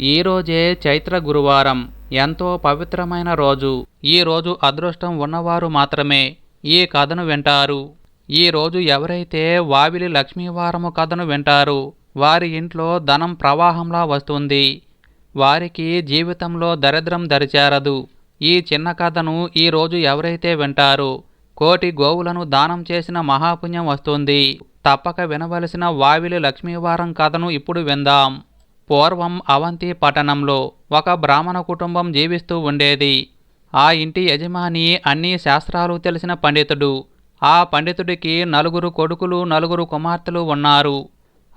ఈరోజే చైత్ర గురువారం ఎంతో పవిత్రమైన రోజు. ఈ రోజు అదృష్టం ఉన్నవారు మాత్రమే ఈ కథను వింటారు. ఈ రోజు ఎవరైతే వావిలి లక్ష్మీవారము కథను వింటారు వారి ఇంట్లో ధనం ప్రవాహంలా వస్తుంది. వారికి జీవితంలో దరిద్రం దరిచేరదు. ఈ చిన్న కథను ఈ రోజు ఎవరైతే వింటారో కోటి గోవులను దానం చేసిన మహాపుణ్యం వస్తుంది. తప్పక వినవలసిన వావిలి లక్ష్మీవారం కథను ఇప్పుడు విందాం. పూర్వం అవంతి పట్టణంలో ఒక బ్రాహ్మణ కుటుంబం జీవిస్తూ ఉండేది. ఆ ఇంటి యజమాని అన్ని శాస్త్రాలు తెలిసిన పండితుడు. ఆ పండితుడికి నలుగురు కొడుకులు నలుగురు కుమార్తెలు ఉన్నారు.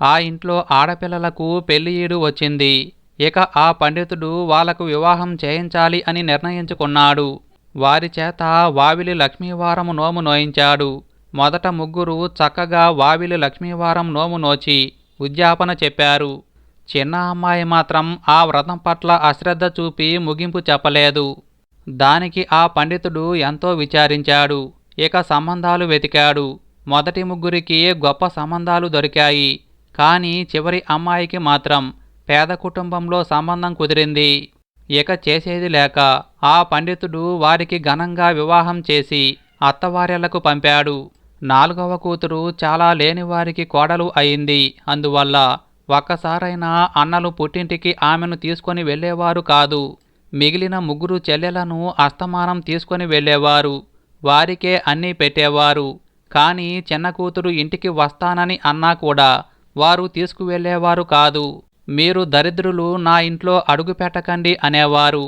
ఆ ఇంట్లో ఆడపిల్లలకు పెళ్ళి వచ్చింది. ఇక ఆ పండితుడు వాళ్ళకు వివాహం చేయించాలి అని నిర్ణయించుకున్నాడు. వారి చేత వావిలి లక్ష్మీవారం నోము నోయించాడు. మొదట ముగ్గురు చక్కగా వావిలి లక్ష్మీవారం నోము నోచి ఉద్యాపన చెప్పారు. చిన్న అమ్మాయి మాత్రం ఆ వ్రతం పట్ల అశ్రద్ధ చూపి ముగింపు చెప్పలేదు. దానికి ఆ పండితుడు ఎంతో విచారించాడు. ఇక సంబంధాలు వెతికాడు. మొదటి ముగ్గురికి గొప్ప సంబంధాలు దొరికాయి. కానీ చివరి అమ్మాయికి మాత్రం పేద కుటుంబంలో సంబంధం కుదిరింది. ఇక చేసేది లేక ఆ పండితుడు వారికి ఘనంగా వివాహం చేసి అత్తవార్యలకు పంపాడు. నాలుగవ కూతురు చాలా లేనివారికి కోడలు అయింది. అందువల్ల ఒక్కసారైనా అన్నలు పుట్టింటికి ఆమెను తీసుకొని వెళ్ళేవారు కాదు. మిగిలిన ముగ్గురు చెల్లెలను అస్తమానం తీసుకొని వెళ్ళేవారు. వారికే అన్నీ పెట్టేవారు. కానీ చిన్న కూతురు ఇంటికి వస్తానని అన్నా కూడా వారు తీసుకువెళ్ళేవారు కాదు. మీరు దరిద్రులు నా ఇంట్లో అడుగు పెట్టకండి అనేవారు.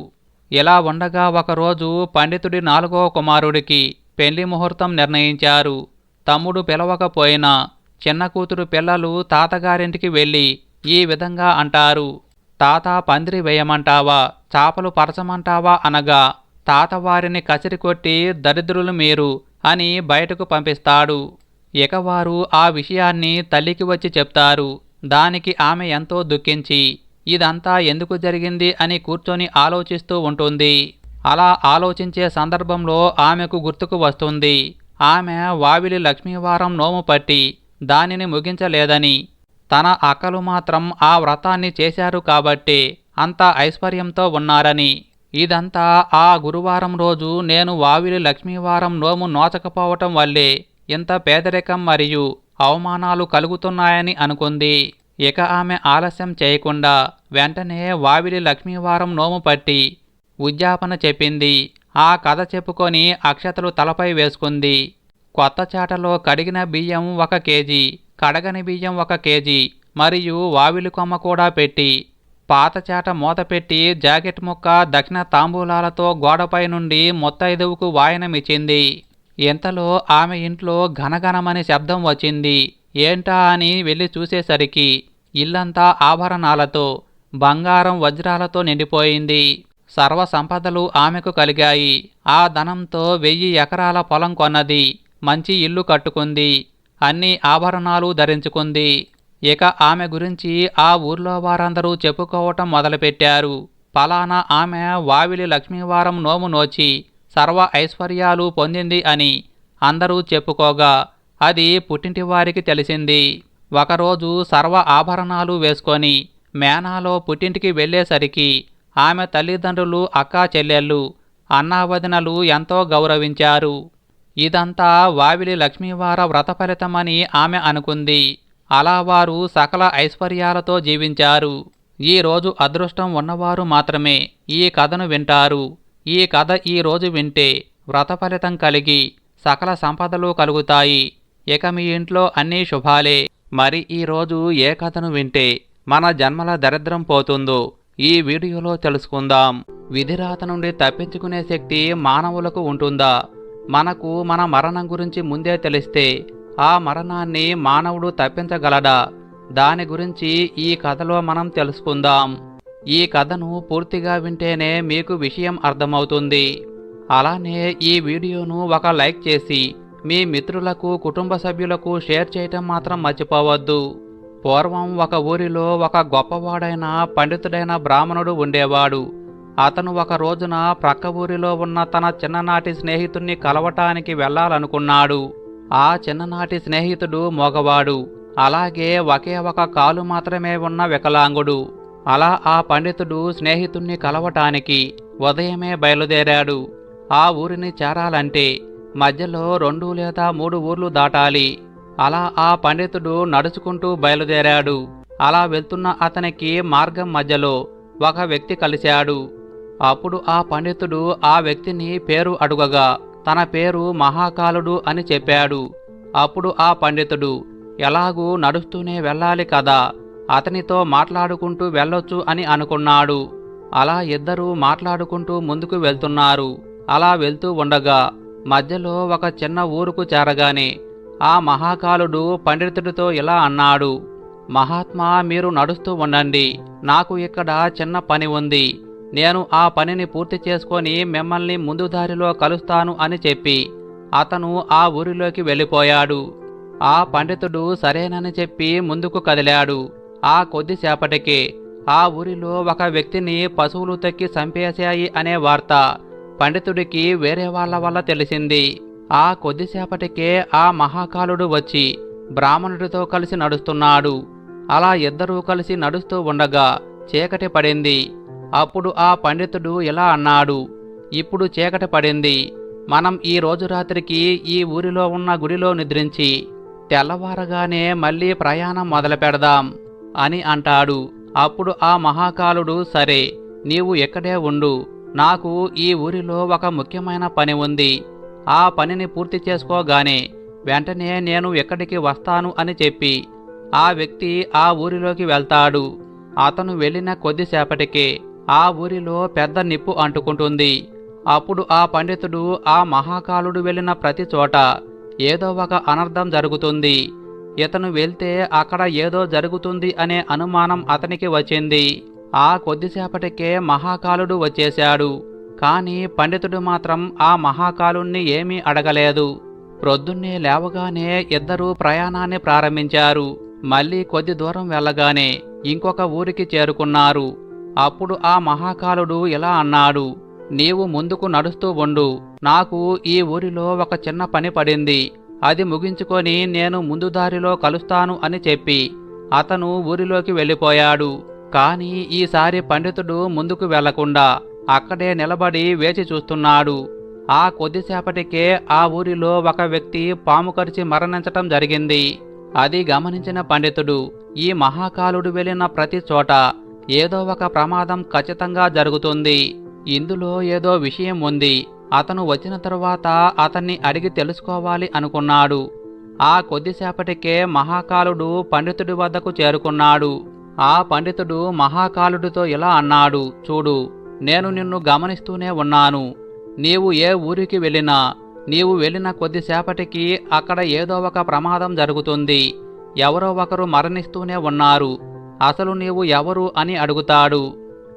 ఇలా ఉండగా ఒకరోజు పండితుడి నాలుగవ కుమారుడికి పెళ్ళి ముహూర్తం నిర్ణయించారు. తమ్ముడు పిలవకపోయినా చిన్న కూతురు పిల్లలు తాతగారింటికి వెళ్ళి ఈ విధంగా అంటారు. తాత పందిరి వేయమంటావా చాపలు పరచమంటావా అనగా తాత వారిని కసిరి కొట్టి దరిద్రులు మీరు అని బయటకు పంపిస్తాడు. ఇక వారు ఆ విషయాన్ని తల్లికి వచ్చి చెప్తారు. దానికి ఆమె ఎంతో దుఃఖించి ఇదంతా ఎందుకు జరిగింది అని కూర్చొని ఆలోచిస్తూ ఉంటుంది. అలా ఆలోచించే సందర్భంలో ఆమెకు గుర్తుకు వస్తుంది. ఆమె వావిలి లక్ష్మీవారం నోము పట్టి దానిని ముగించలేదని. తన అక్కలు మాత్రం ఆ వ్రతాన్ని చేశారు కాబట్టి అంత ఐశ్వర్యంతో ఉన్నారని. ఇదంతా ఆ గురువారం రోజు నేను వావిలి లక్ష్మీవారం నోము నోచకపోవటం వల్లే ఇంత పేదరికం మరియు అవమానాలు కలుగుతున్నాయని అనుకుంది. ఇక ఆమె ఆలస్యం చేయకుండా వెంటనే వావిలి లక్ష్మీవారం నోము పట్టి ఉద్యాపన చెప్పింది. ఆ కథ చెప్పుకొని అక్షతలు తలపై వేసుకుంది. కొత్త చాటలో కడిగిన బియ్యం ఒక కేజీ కడగని బియ్యం ఒక కేజీ మరియు వావిలి కొమ్మ కూడా పెట్టి పాత చాట మూత పెట్టి జాకెట్ ముక్క దక్షిణ తాంబూలాలతో గోడపై నుండి మొత్తైదువుకు వాయనమిచ్చింది. ఇంతలో ఆమె ఇంట్లో ఘనఘనమని శబ్దం వచ్చింది. ఏంటా అని వెళ్ళి చూసేసరికి ఇల్లంతా ఆభరణాలతో బంగారం వజ్రాలతో నిండిపోయింది. సర్వ సంపదలు ఆమెకు కలిగాయి. ఆ ధనంతో వెయ్యి ఎకరాల పొలం కొన్నది. మంచి ఇల్లు కట్టుకుంది. అన్ని ఆభరణాలు ధరించుకుంది. ఇక ఆమె గురించి ఆ ఊర్లో వారందరూ చెప్పుకోవటం మొదలుపెట్టారు. పలానా ఆమె వావిలి లక్ష్మీవారం నోము నోచి సర్వ ఐశ్వర్యాలు పొందింది అని అందరూ చెప్పుకోగా అది పుట్టింటి వారికి తెలిసింది. ఒకరోజు సర్వ ఆభరణాలు వేసుకొని మేనాలో పుట్టింటికి వెళ్ళేసరికి ఆమె తల్లిదండ్రులు అక్కా చెల్లెళ్ళు అన్నావదినలు ఎంతో గౌరవించారు. ఇదంతా వావిలి లక్ష్మీవార వ్రత ఫలితమని ఆమె అనుకుంది. అలా వారు సకల ఐశ్వర్యాలతో జీవించారు. ఈ రోజు అదృష్టం ఉన్నవారు మాత్రమే. ఈ కథను వింటారు. ఈ కథ ఈ రోజు వింటే వ్రత ఫలితం కలిగి సకల సంపదలు కలుగుతాయి. ఇక మీ ఇంట్లో అన్నీ శుభాలే. మరి ఈ రోజు ఏ కథను వింటే మన జన్మల దరిద్రం పోతుందో ఈ వీడియోలో తెలుసుకుందాం. విధిరాత నుండి తప్పించుకునే శక్తి మానవులకు ఉంటుందా? మనకు మన మరణం గురించి ముందే తెలిస్తే ఆ మరణాన్ని మానవుడు తప్పించగలడా? దాని గురించి ఈ కథలో మనం తెలుసుకుందాం. ఈ కథను పూర్తిగా వింటేనే మీకు విషయం అర్థమవుతుంది. అలానే ఈ వీడియోను ఒక లైక్ చేసి మీ మిత్రులకు కుటుంబ సభ్యులకు షేర్ చేయటం మాత్రం మర్చిపోవద్దు. పూర్వం ఒక ఊరిలో ఒక గొప్పవాడైన పండితుడైన బ్రాహ్మణుడు ఉండేవాడు. అతను ఒక రోజున ప్రక్క ఊరిలో ఉన్న తన చిన్ననాటి స్నేహితుణ్ణి కలవటానికి వెళ్ళాలనుకున్నాడు. ఆ చిన్ననాటి స్నేహితుడు మగవాడు. అలాగే ఒకే ఒక కాలు మాత్రమే ఉన్న వికలాంగుడు. అలా ఆ పండితుడు స్నేహితుణ్ణి కలవటానికి ఉదయమే బయలుదేరాడు. ఆ ఊరిని చేరాలంటే మధ్యలో రెండు లేదా మూడు ఊర్లు దాటాలి. అలా ఆ పండితుడు నడుచుకుంటూ బయలుదేరాడు. అలా వెళ్తున్న అతనికి మార్గం మధ్యలో ఒక వ్యక్తి కలిశాడు. అప్పుడు ఆ పండితుడు ఆ వ్యక్తిని పేరు అడుగగా తన పేరు మహాకాలుడు అని చెప్పాడు. అప్పుడు ఆ పండితుడు ఎలాగూ నడుస్తూనే వెళ్ళాలి కదా అతనితో మాట్లాడుకుంటూ వెళ్ళొచ్చు అని అనుకున్నాడు. అలా ఇద్దరూ మాట్లాడుకుంటూ ముందుకు వెళ్తున్నారు. అలా వెళ్తూ ఉండగా మధ్యలో ఒక చిన్న ఊరుకు చేరగానే ఆ మహాకాలుడు పండితుడితో ఇలా అన్నాడు మహాత్మా మీరు నడుస్తూ ఉండండి నాకు ఇక్కడ చిన్న పని ఉంది. నేను ఆ పనిని పూర్తి చేసుకొని మిమ్మల్ని ముందు దారిలో కలుస్తాను అని చెప్పి అతను ఆ ఊరిలోకి వెళ్ళిపోయాడు. ఆ పండితుడు సరేనని చెప్పి ముందుకు కదిలాడు. ఆ కొద్దిసేపటికే ఆ ఊరిలో ఒక వ్యక్తిని పశువులు తక్కి చంపేశాయి అనే వార్త పండితుడికి వేరే వాళ్ళ వల్ల తెలిసింది. ఆ కొద్దిసేపటికే ఆ మహాకాలుడు వచ్చి బ్రాహ్మణుడితో కలిసి నడుస్తున్నాడు. అలా ఇద్దరూ కలిసి నడుస్తూ ఉండగా చీకటి పడింది. అప్పుడు ఆ పండితుడు ఇలా అన్నాడు ఇప్పుడు చీకటి పడింది. మనం ఈ రోజు రాత్రికి ఈ ఊరిలో ఉన్న గుడిలో నిద్రించి తెల్లవారగానే మళ్ళీ ప్రయాణం మొదలు పెడదాం అని అంటాడు. అప్పుడు ఆ మహాకాలుడు సరే నీవు ఎక్కడే ఉండు. నాకు ఈ ఊరిలో ఒక ముఖ్యమైన పని ఉంది. ఆ పనిని పూర్తి చేసుకోగానే వెంటనే నేను ఎక్కడికి వస్తాను అని చెప్పి ఆ వ్యక్తి ఆ ఊరిలోకి వెళ్తాడు. అతను వెళ్ళిన కొద్దిసేపటికే ఆ ఊరిలో పెద్ద నిప్పు అంటుకుంటుంది. అప్పుడు ఆ పండితుడు ఆ మహాకాలుడు వెళ్ళిన ప్రతి చోట ఏదో ఒక అనర్థం జరుగుతుంది. ఇతను వెళ్తే అక్కడ ఏదో జరుగుతుంది అనే అనుమానం అతనికి వచ్చింది. ఆ కొద్దిసేపటికే మహాకాలుడు వచ్చేశాడు. కానీ పండితుడు మాత్రం ఆ మహాకాలుణ్ణి ఏమీ అడగలేదు. ప్రొద్దున్నే లేవగానే ఇద్దరూ ప్రయాణాన్ని ప్రారంభించారు. మళ్ళీ కొద్ది దూరం వెళ్ళగానే ఇంకొక ఊరికి చేరుకున్నారు. అప్పుడు ఆ మహాకాలుడు ఇలా అన్నాడు నీవు ముందుకు నడుస్తూ ఉండు. నాకు ఈ ఊరిలో ఒక చిన్న పని పడింది. అది ముగించుకొని నేను ముందు దారిలో కలుస్తాను అని చెప్పి అతను ఊరిలోకి వెళ్ళిపోయాడు. కాని ఈసారి పండితుడు ముందుకు వెళ్ళకుండా అక్కడే నిలబడి వేచి చూస్తున్నాడు. ఆ కొద్దిసేపటికే ఆ ఊరిలో ఒక వ్యక్తి పాము కరిచి మరణించటం జరిగింది. అది గమనించిన పండితుడు ఈ మహాకాలుడు వెళ్ళిన ప్రతి చోట ఏదో ఒక ప్రమాదం ఖచ్చితంగా జరుగుతుంది. ఇందులో ఏదో విషయం ఉంది. అతను వచ్చిన తరువాత అతన్ని అడిగి తెలుసుకోవాలి అనుకున్నాడు. ఆ కొద్దిసేపటికే మహాకాలుడు పండితుడి వద్దకు చేరుకున్నాడు. ఆ పండితుడు మహాకాలుడితో ఇలా అన్నాడు చూడు నేను నిన్ను గమనిస్తూనే ఉన్నాను. నీవు ఏ ఊరికి వెళ్ళినా నీవు వెళ్ళిన కొద్దిసేపటికి అక్కడ ఏదో ఒక ప్రమాదం జరుగుతుంది. ఎవరో ఒకరు మరణిస్తూనే ఉన్నారు. అసలు నీవు ఎవరు అని అడుగుతాడు.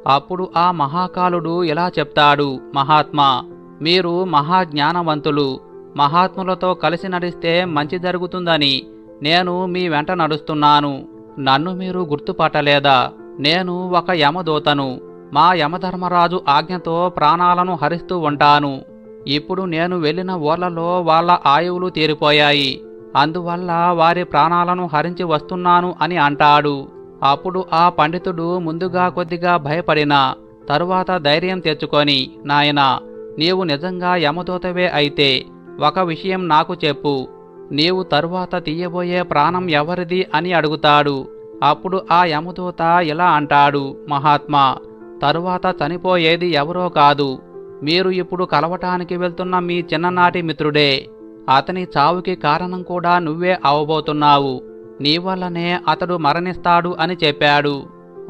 అప్పుడు ఆ మహాకాలుడు ఇలా చెప్తాడు మహాత్మా మీరు మహాజ్ఞానవంతులు. మహాత్ములతో కలిసి నడిస్తే మంచి జరుగుతుందని నేను మీ వెంట నడుస్తున్నాను. నన్ను మీరు గుర్తుపట్టలేదా? నేను ఒక యమదూతను. మా యమధర్మరాజు ఆజ్ఞతో ప్రాణాలను హరిస్తూ ఉంటాను. ఇప్పుడు నేను వెళ్ళిన ఊర్లలో వాళ్ళ ఆయువులు తీరిపోయాయి. అందువల్ల వారి ప్రాణాలను హరించి వస్తున్నాను అని అంటాడు. అప్పుడు ఆ పండితుడు ముందుగా కొద్దిగా భయపడిన తరువాత ధైర్యం తెచ్చుకొని నాయనా నీవు నిజంగా యమదూతవే అయితే ఒక విషయం నాకు చెప్పు. నీవు తరువాత తీయబోయే ప్రాణం ఎవరిది అని అడుగుతాడు. అప్పుడు ఆ యమదూత ఇలా అంటాడు మహాత్మా తరువాత చనిపోయేది ఎవరో కాదు. మీరు ఇప్పుడు కలవటానికి వెళ్తున్న మీ చిన్ననాటి మిత్రుడే. అతని చావుకి కారణం కూడా నువ్వే అవబోతున్నావు. నీ వల్లనే అతడు మరణిస్తాడు అని చెప్పాడు.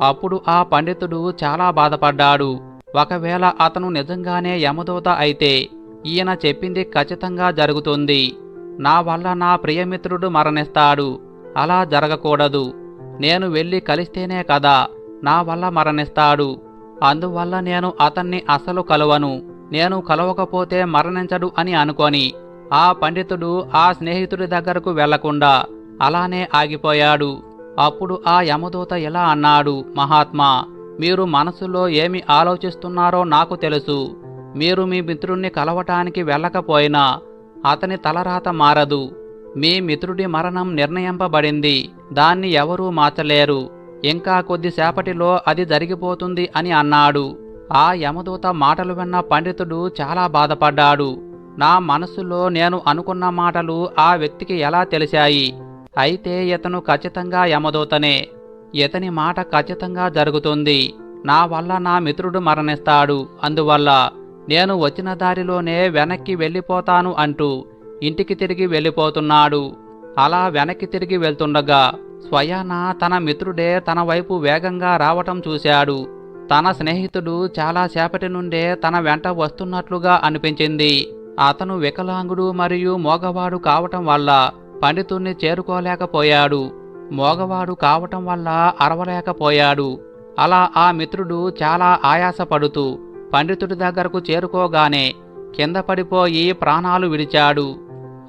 అప్పుడు ఆ పండితుడు చాలా బాధపడ్డాడు. ఒకవేళ అతను నిజంగానే యమదూత అయితే ఈయన చెప్పింది ఖచ్చితంగా జరుగుతుంది. నా వల్ల నా ప్రియమిత్రుడు మరణిస్తాడు. అలా జరగకూడదు. నేను వెళ్ళి కలిస్తేనే కదా నా వల్ల మరణిస్తాడు. అందువల్ల నేను అతన్ని అసలు కలవను. నేను కలవకపోతే మరణించడు అని అనుకొని ఆ పండితుడు ఆ స్నేహితుడి దగ్గరకు వెళ్ళకుండా అలానే ఆగిపోయాడు. అప్పుడు ఆ యమదూత ఇలా అన్నాడు మహాత్మా మీరు మనసులో ఏమి ఆలోచిస్తున్నారో నాకు తెలుసు. మీరు మీ మిత్రుణ్ణి కలవటానికి వెళ్ళకపోయినా అతని తలరాత మారదు. మీ మిత్రుడి మరణం నిర్ణయింపబడింది. దాన్ని ఎవరూ మార్చలేరు. ఇంకా కొద్దిసేపటిలో అది జరిగిపోతుంది అని అన్నాడు. ఆ యమదూత మాటలు విన్న పండితుడు చాలా బాధపడ్డాడు. నా మనసులో నేను అనుకున్న మాటలు ఆ వ్యక్తికి ఎలా తెలిశాయి? అయితే ఇతను ఖచ్చితంగా యమదూతనే. ఇతని మాట ఖచ్చితంగా జరుగుతుంది. నా వల్ల నా మిత్రుడు మరణిస్తాడు. అందువల్ల నేను వచ్చిన దారిలోనే వెనక్కి వెళ్ళిపోతాను అంటూ ఇంటికి తిరిగి వెళ్ళిపోతున్నాడు. అలా వెనక్కి తిరిగి వెళ్తుండగా స్వయాన తన మిత్రుడే తన వైపు వేగంగా రావటం చూశాడు. తన స్నేహితుడు చాలా సేపటి నుండే తన వెంట వస్తున్నట్లుగా అనిపించింది. అతను వికలాంగుడు మరియు మోగవాడు కావటం వల్ల పండితుణ్ణి చేరుకోలేకపోయాడు. మోగవాడు కావటం వల్ల అరవలేకపోయాడు. అలా ఆ మిత్రుడు చాలా ఆయాసపడుతూ పండితుడి దగ్గరకు చేరుకోగానే కింద పడిపోయి ప్రాణాలు విడిచాడు.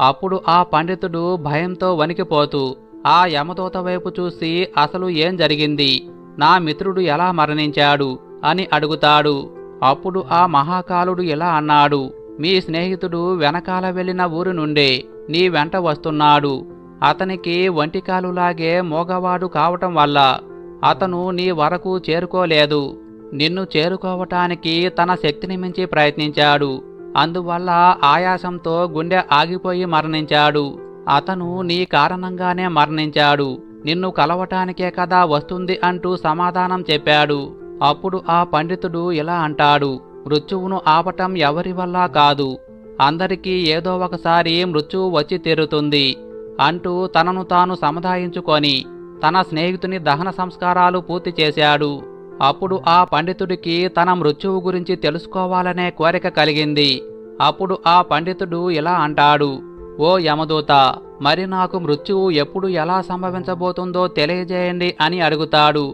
అప్పుడు ఆ పండితుడు భయంతో వణికిపోతూ ఆ యమదూత వైపు చూసి అసలు ఏం జరిగింది? నా మిత్రుడు ఎలా మరణించాడు? అని అడుగుతాడు. అప్పుడు ఆ మహాకాలుడు ఇలా అన్నాడు. మీ స్నేహితుడు వెనకాల వెళ్ళిన ఊరి నుండే నీ వెంట వస్తున్నాడు. అతనికి వంటికాలులాగే మోగవాడు కావటం వల్ల అతను నీ వరకు చేరుకోలేదు. నిన్ను చేరుకోవటానికి తన శక్తిని మించి ప్రయత్నించాడు. అందువల్ల ఆయాసంతో గుండె ఆగిపోయి మరణించాడు. అతను నీ కారణంగానే మరణించాడు. నిన్ను కలవటానికే కదా వస్తుంది అంటూ సమాధానం చెప్పాడు. అప్పుడు ఆ పండితుడు ఇలా అంటాడు. మృత్యువును ఆపటం ఎవరి వల్ల కాదు. అందరికీ ఏదో ఒకసారి మృత్యువు వచ్చి తీరుతుంది అంటూ తనను తాను సముదాయించుకొని తన స్నేహితుని దహన సంస్కారాలు పూర్తి చేశాడు. అప్పుడు ఆ పండితుడికి తన మృత్యువు గురించి తెలుసుకోవాలనే కోరిక కలిగింది. అప్పుడు ఆ పండితుడు ఇలా అంటాడు ఓ యమదూత మరి నాకు మృత్యువు ఎప్పుడు ఎలా సంభవించబోతుందో తెలియజేయండి అని అడుగుతాడు.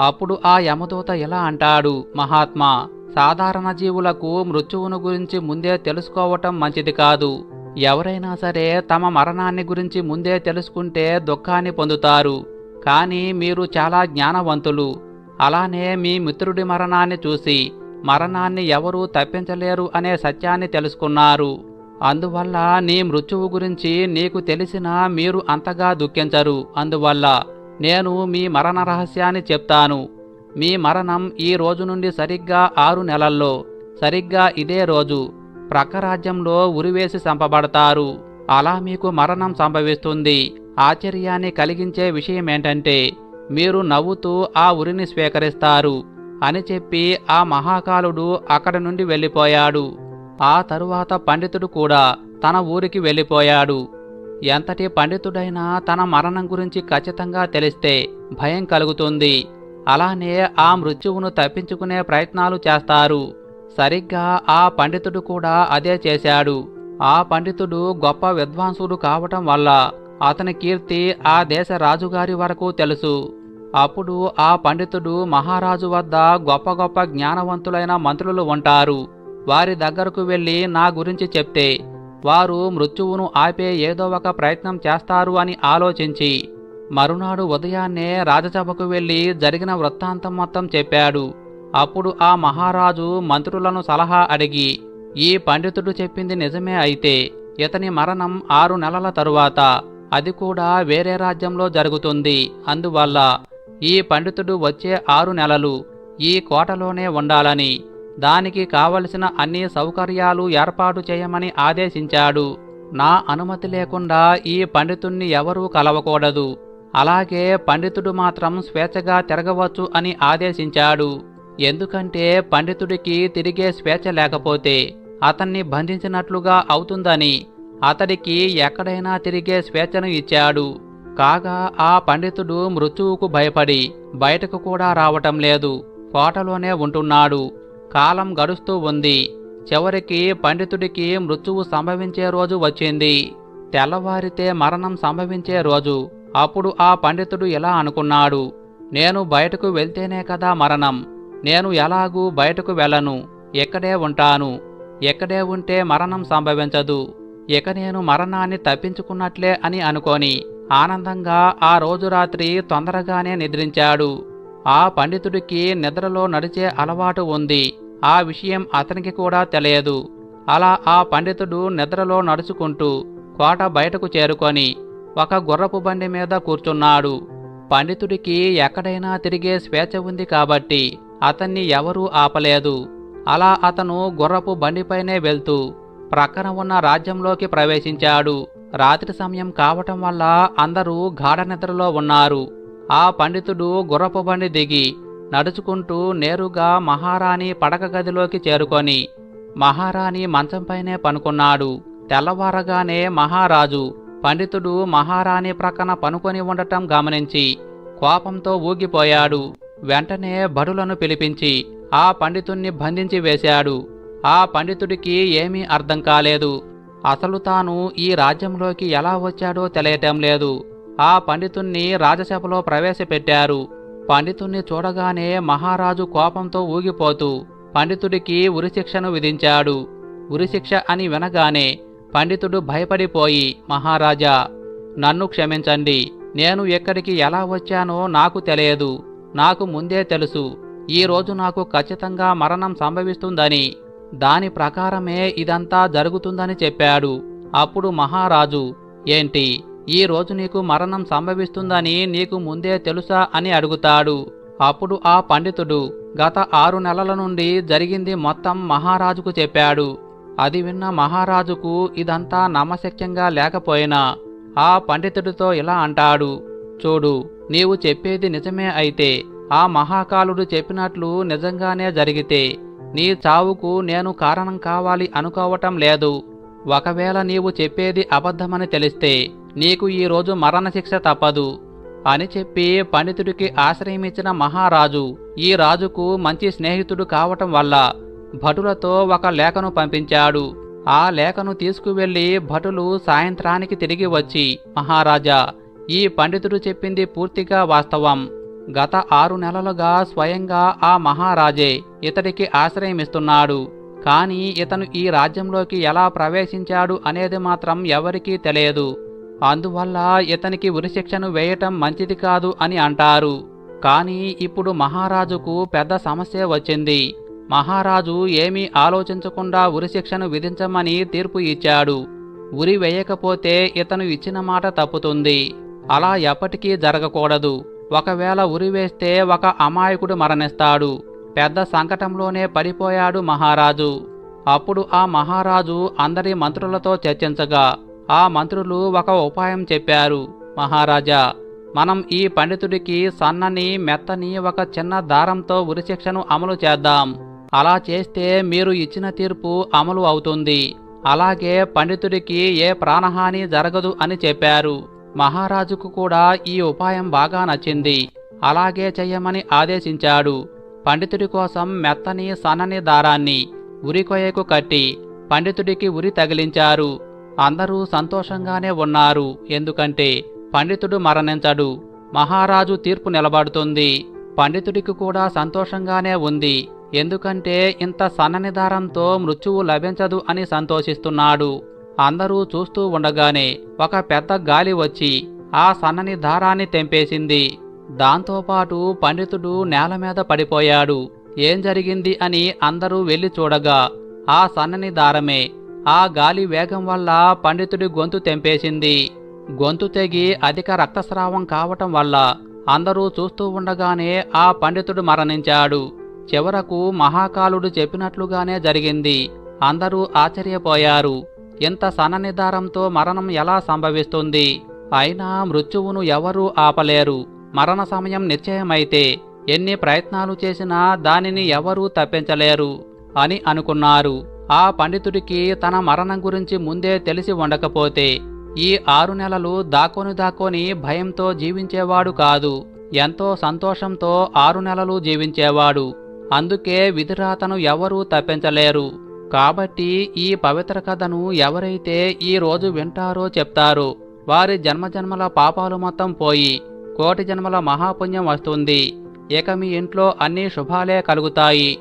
అప్పుడు ఆ యమదూత ఇలా అంటాడు మహాత్మా సాధారణ జీవులకు మృత్యువును గురించి ముందే తెలుసుకోవటం మంచిది కాదు. ఎవరైనా సరే తమ మరణాన్ని గురించి ముందే తెలుసుకుంటే దుఃఖాన్ని పొందుతారు. కానీ మీరు చాలా జ్ఞానవంతులు. అలానే మీ మిత్రుడి మరణాన్ని చూసి మరణాన్ని ఎవరూ తప్పించలేరు అనే సత్యాన్ని తెలుసుకున్నారు. అందువల్ల నీ మృత్యువు గురించి నీకు తెలిసినా మీరు అంతగా దుఃఖించరు. అందువల్ల నేను మీ మరణ రహస్యాన్ని చెప్తాను. మీ మరణం ఈ రోజు నుండి సరిగ్గా ఆరు నెలల్లో సరిగ్గా ఇదే రోజు ప్రక్కరాజ్యంలో ఉరివేసి చంపబడతారు. అలా మీకు మరణం సంభవిస్తుంది. ఆశ్చర్యాన్ని కలిగించే విషయమేంటంటే మీరు నవ్వుతూ ఆ ఉరిని స్వీకరిస్తారు అని చెప్పి ఆ మహాకాలుడు అక్కడి నుండి వెళ్ళిపోయాడు. ఆ తరువాత పండితుడు కూడా తన ఊరికి వెళ్ళిపోయాడు. ఎంతటి పండితుడైనా తన మరణం గురించి ఖచ్చితంగా తెలిస్తే భయం కలుగుతుంది. అలానే ఆ మృత్యువును తప్పించుకునే ప్రయత్నాలు చేస్తారు. సరిగ్గా ఆ పండితుడు కూడా అదే చేశాడు. ఆ పండితుడు గొప్ప విద్వాంసుడు కావటం వల్ల అతని కీర్తి ఆ దేశ రాజుగారి వరకు తెలుసు. అప్పుడు ఆ పండితుడు మహారాజు వద్ద గొప్ప గొప్ప జ్ఞానవంతులైన మంత్రులు ఉంటారు. వారి దగ్గరకు వెళ్ళి నా గురించి చెప్తే వారు మృత్యువును ఆపే ఏదో ఒక ప్రయత్నం చేస్తారు అని ఆలోచించి మరునాడు ఉదయాన్నే రాజసభకు వెళ్ళి జరిగిన వృత్తాంతం మొత్తం చెప్పాడు. అప్పుడు ఆ మహారాజు మంత్రులను సలహా అడిగి ఈ పండితుడు చెప్పింది నిజమే అయితే ఇతని మరణం ఆరు నెలల తరువాత అది కూడా వేరే రాజ్యంలో జరుగుతుంది. అందువల్ల ఈ పండితుడు వచ్చే ఆరు నెలలు ఈ కోటలోనే ఉండాలని దానికి కావలసిన అన్ని సౌకర్యాలు ఏర్పాటు చేయమని ఆదేశించాడు. నా అనుమతి లేకుండా ఈ పండితుణ్ణి ఎవరూ కలవకూడదు. అలాగే పండితుడు మాత్రం స్వేచ్ఛగా తిరగవచ్చు అని ఆదేశించాడు. ఎందుకంటే పండితుడికి తిరిగే స్వేచ్ఛ లేకపోతే అతన్ని బంధించినట్లుగా అవుతుందని అతడికి ఎక్కడైనా తిరిగే స్వేచ్ఛను ఇచ్చాడు. కాగా ఆ పండితుడు మృత్యువుకు భయపడి బయటకు కూడా రావటం లేదు. కోటలోనే ఉంటున్నాడు. కాలం గడుస్తూ ఉంది. చివరికి పండితుడికి మృత్యువు సంభవించే రోజు వచ్చింది. తెల్లవారితే మరణం సంభవించే రోజు అప్పుడు ఆ పండితుడు ఇలా అనుకున్నాడు? నేను బయటకు వెళ్తేనే కదా మరణం. నేను ఎలాగూ బయటకు వెళ్ళను. ఎక్కడే ఉంటాను. ఎక్కడే ఉంటే మరణం సంభవించదు. ఇక నేను మరణాన్ని తప్పించుకున్నట్లే అని అనుకొని ఆనందంగా ఆ రోజు రాత్రి తొందరగానే నిద్రించాడు. ఆ పండితుడికి నిద్రలో నడిచే అలవాటు ఉంది. ఆ విషయం అతనికి కూడా తెలియదు. అలా ఆ పండితుడు నిద్రలో నడుచుకుంటూ కోట బయటకు చేరుకొని ఒక గుర్రపు బండి మీద కూర్చున్నాడు. పండితుడికి ఎక్కడైనా తిరిగే స్వేచ్ఛ ఉంది కాబట్టి అతన్ని ఎవరూ ఆపలేదు. అలా అతను గుర్రపు బండిపైనే వెళ్తూ ప్రక్కన ఉన్న రాజ్యంలోకి ప్రవేశించాడు. రాత్రి సమయం కావటం వల్ల అందరూ గాఢ నిద్రలో ఉన్నారు. ఆ పండితుడు గుర్రపు బండి దిగి నడుచుకుంటూ నేరుగా మహారాణి పడక గదిలోకి చేరుకొని మహారాణి మంచంపైనే పనుకున్నాడు. తెల్లవారగానే మహారాజు పండితుడు మహారాణి ప్రక్కన పనుకొని ఉండటం గమనించి కోపంతో ఊగిపోయాడు. వెంటనే బడులను పిలిపించి ఆ పండితుణ్ణి బంధించి వేశాడు. ఆ పండితుడికి ఏమీ అర్థం కాలేదు. అసలు తాను ఈ రాజ్యంలోకి ఎలా వచ్చాడో తెలియటం లేదు. ఆ పండితుణ్ణి రాజసభలో ప్రవేశపెట్టారు. పండితుణ్ణి చూడగానే మహారాజు కోపంతో ఊగిపోతూ పండితుడికి ఉరిశిక్షను విధించాడు. ఉరిశిక్ష అని వినగానే పండితుడు భయపడిపోయి మహారాజా నన్ను క్షమించండి. నేను ఎక్కడికి ఎలా వచ్చానో నాకు తెలియదు. నాకు ముందే తెలుసు. ఈ రోజు నాకు ఖచ్చితంగా మరణం సంభవిస్తుందని. దాని ప్రకారమే ఇదంతా జరుగుతుందని చెప్పాడు. అప్పుడు మహారాజు ఏంటి? ఈ రోజు నీకు మరణం సంభవిస్తుందని నీకు ముందే తెలుసా? అని అడుగుతాడు. అప్పుడు ఆ పండితుడు గత ఆరు నెలల నుండి జరిగింది మొత్తం మహారాజుకు చెప్పాడు. అది విన్న మహారాజుకు ఇదంతా నమ్మశక్యంగా లేకపోయినా ఆ పండితుడితో ఇలా అంటాడు చూడు నీవు చెప్పేది నిజమే అయితే ఆ మహాకాలుడు చెప్పినట్లు నిజంగానే జరిగితే నీ చావుకు నేను కారణం కావాలి అనుకోవటం లేదు. ఒకవేళ నీవు చెప్పేది అబద్ధమని తెలిస్తే నీకు ఈరోజు మరణశిక్ష తప్పదు అని చెప్పి పండితుడికి ఆశ్రయమిచ్చిన మహారాజు ఈ రాజుకు మంచి స్నేహితుడు కావటం వల్ల భటులతో ఒక లేఖను పంపించాడు. ఆ లేఖను తీసుకువెళ్ళి భటులు సాయంత్రానికి తిరిగి వచ్చి మహారాజా ఈ పండితుడు చెప్పింది పూర్తిగా వాస్తవం. గత ఆరు నెలలుగా స్వయంగా ఆ మహారాజే ఇతడికి ఆశ్రయమిస్తున్నాడు. కానీ ఇతను ఈ రాజ్యంలోకి ఎలా ప్రవేశించాడు అనేది మాత్రం ఎవరికీ తెలియదు. అందువల్ల ఇతనికి ఉరిశిక్షను వేయటం మంచిది కాదు అని అంటారు. కానీ ఇప్పుడు మహారాజుకు పెద్ద సమస్య వచ్చింది. మహారాజు ఏమీ ఆలోచించకుండా ఉరిశిక్షను విధించమని తీర్పు ఇచ్చాడు. ఉరి వేయకపోతే ఇతను ఇచ్చిన మాట తప్పుతుంది. అలా ఎప్పటికీ జరగకూడదు. ఒకవేళ ఉరి వేస్తే ఒక అమాయకుడు మరణిస్తాడు. పెద్ద సంకటంలోనే పడిపోయాడు మహారాజు. అప్పుడు ఆ మహారాజు అందరి మంత్రులతో చర్చించగా ఆ మంత్రులు ఒక ఉపాయం చెప్పారు. మహారాజా మనం ఈ పండితుడికి సన్నని మెత్తని ఒక చిన్న దారంతో ఉరిశిక్షను అమలు చేద్దాం. అలా చేస్తే మీరు ఇచ్చిన తీర్పు అమలు అవుతుంది. అలాగే పండితుడికి ఏ ప్రాణహాని జరగదు అని చెప్పారు. మహారాజుకు కూడా ఈ ఉపాయం బాగా నచ్చింది. అలాగే చెయ్యమని ఆదేశించాడు. పండితుడి కోసం మెత్తని సన్నని దారాన్ని ఉరికొయ్యకు కట్టి పండితుడికి ఉరి తగిలించారు. అందరూ సంతోషంగానే ఉన్నారు. ఎందుకంటే పండితుడు మరణించడు. మహారాజు తీర్పు నిలబడుతుంది. పండితుడికి కూడా సంతోషంగానే ఉంది. ఎందుకంటే ఇంత సన్నని దారంతో మృత్యువు లభించదు అని సంతోషిస్తున్నాడు. అందరూ చూస్తూ ఉండగానే ఒక పెద్ద గాలి వచ్చి ఆ సన్నని దారాన్ని తెంపేసింది దాంతోపాటు పండితుడు నేల మీద పడిపోయాడు. ఏం జరిగింది అని అందరూ వెళ్ళి చూడగా ఆ సన్నని దారమే ఆ గాలి వేగం వల్ల పండితుడి గొంతు తెంపేసింది. గొంతు తెగి అధిక రక్తస్రావం కావటం వల్ల అందరూ చూస్తూ ఉండగానే ఆ పండితుడు మరణించాడు. చివరకు మహాకాలుడు చెప్పినట్లుగానే జరిగింది. అందరూ ఆశ్చర్యపోయారు. ఇంత సన్ననిదారంతో మరణం ఎలా సంభవిస్తుంది? అయినా మృత్యువును ఎవరూ ఆపలేరు. మరణ సమయం నిశ్చయమైతే ఎన్ని ప్రయత్నాలు చేసినా దానిని ఎవరూ తప్పించలేరు అని అనుకున్నారు. ఆ పండితుడికి తన మరణం గురించి ముందే తెలిసి ఉండకపోతే ఈ ఆరు నెలలు దాకోని దాక్కొని భయంతో జీవించేవాడు కాదు. ఎంతో సంతోషంతో ఆరు నెలలు జీవించేవాడు. అందుకే విధిరాతను ఎవరూ తప్పించలేరు. కాబట్టి ఈ పవిత్ర కథను ఎవరైతే ఈ రోజు వింటారో చెప్తారో. వారి జన్మజన్మల పాపాలు మొత్తం పోయి కోటి జన్మల మహాపుణ్యం వస్తుంది. ఇక మీ ఇంట్లో అన్ని శుభాలే కలుగుతాయి.